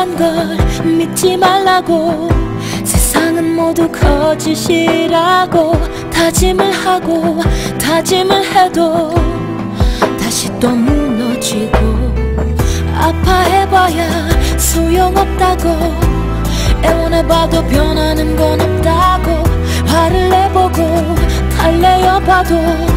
사랑이란 걸 믿지 말라고. 세상은 모두 거짓이라고. 다짐을 하고 다짐을 해도 다시 또 무너지고. 아파해봐야 소용없다고. 애원해봐도 변하는 건 없다고. 화를 내보고 달래어봐도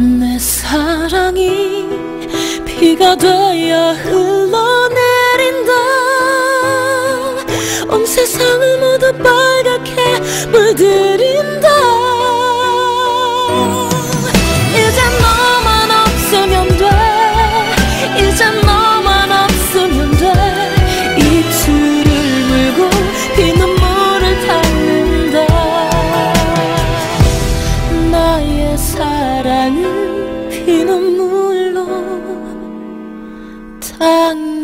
내 사랑이 비가 되어 흘러내린다. 온 세상을 모두 빨갛게 물들인다 Anne.